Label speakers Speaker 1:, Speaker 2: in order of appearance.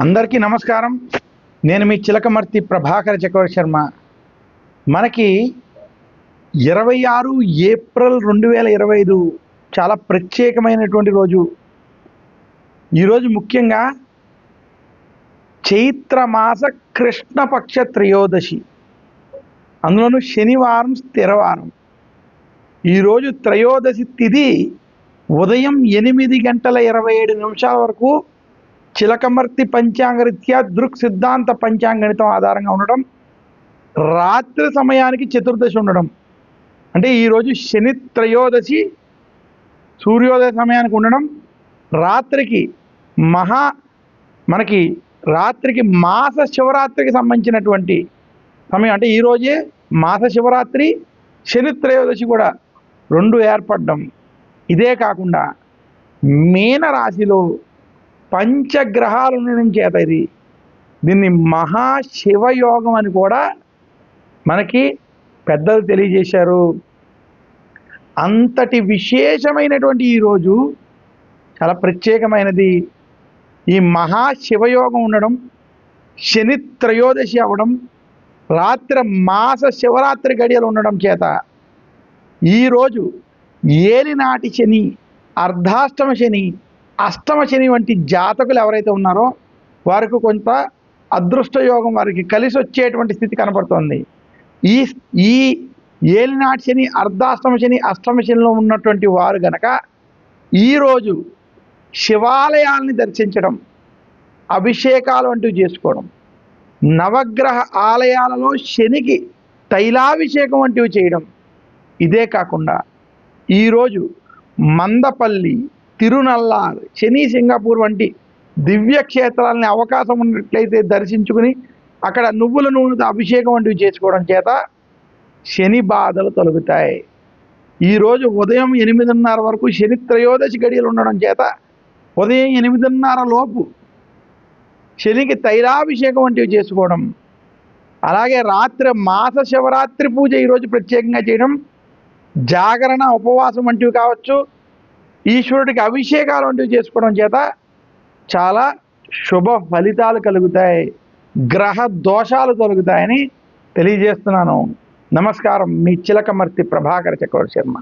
Speaker 1: అందరికీ నమస్కారం. నేను మీ చిలకమర్తి ప్రభాకర్ చక్రవర్తి శర్మ. మనకి ఇరవై ఆరు ఏప్రిల్ రెండు వేల ఇరవై ఐదు చాలా ప్రత్యేకమైనటువంటి రోజు. ఈరోజు ముఖ్యంగా చైత్రమాస కృష్ణపక్ష త్రయోదశి. అందులోనూ శనివారం స్థిరవారం. ఈరోజు త్రయోదశి తిథి ఉదయం ఎనిమిది గంటల ఇరవై ఏడు నిమిషాల వరకు చిలకమర్తి పంచాంగరీత్యా దృక్ సిద్ధాంత పంచాంగణితం ఆధారంగా ఉండడం రాత్రి సమయానికి చతుర్దశి ఉండడం. అంటే ఈరోజు శని త్రయోదశి సూర్యోదయ సమయానికి ఉండడం రాత్రికి మహా మనకి రాత్రికి మాస శివరాత్రికి సంబంధించినటువంటి సమయం. అంటే ఈరోజే మాస శివరాత్రి శని త్రయోదశి కూడా రెండు ఏర్పడడం. ఇదే కాకుండా మీన రాశిలో పంచగ్రహాలు ఉండడం చేత ఇది. దీన్ని మహాశివయోగం అని కూడా మనకి పెద్దలు తెలియజేశారు. అంతటి విశేషమైనటువంటి ఈరోజు చాలా ప్రత్యేకమైనది. ఈ మహాశివయోగం ఉండడం శని త్రయోదశి అవ్వడం రాత్రి మాస శివరాత్రి గడియలు ఉండడం చేత ఈరోజు ఏలినాటి శని అర్ధాష్టమ శని అష్టమ శని వంటి జాతకులు ఎవరైతే ఉన్నారో వారికి కొంత అదృష్ట యోగం వారికి కలిసి వచ్చేటువంటి స్థితి కనపడుతోంది. ఈ ఈ ఏలినాటి శని అర్ధాష్టమ శని అష్టమ శనిలో ఉన్నటువంటి వారు గనక ఈరోజు శివాలయాల్ని దర్శించడం అభిషేకాలు వంటివి చేసుకోవడం నవగ్రహ ఆలయాలలో శనికి తైలాభిషేకం వంటివి చేయడం ఇదే కాకుండా ఈరోజు మందపల్లి తిరునల్లార్. శని సింగపూర్ వంటి దివ్య క్షేత్రాలని అవకాశం ఉన్నట్లయితే దర్శించుకుని అక్కడ నువ్వుల నూనెతో అభిషేకం వంటివి చేసుకోవడం చేత శని బాధలు తొలగుతాయి. ఈరోజు ఉదయం ఎనిమిదిన్నర వరకు శని త్రయోదశి గడియలు ఉండడం చేత ఉదయం ఎనిమిదిన్నర లోపు శనికి తైలాభిషేకం వంటివి చేసుకోవడం అలాగే రాత్రి మాస శివరాత్రి పూజ ఈరోజు ప్రత్యేకంగా చేయడం జాగరణ ఉపవాసం వంటివి కావచ్చు ఈశ్వరుడికి అభిషేకాలు వంటివి చేసుకోవడం చేత చాలా శుభ ఫలితాలు కలుగుతాయి. గ్రహ దోషాలు తొలగుతాయని తెలియజేస్తున్నాను. నమస్కారం. మీ చిలకమర్తి ప్రభాకర చక్రవర్తి శర్మ.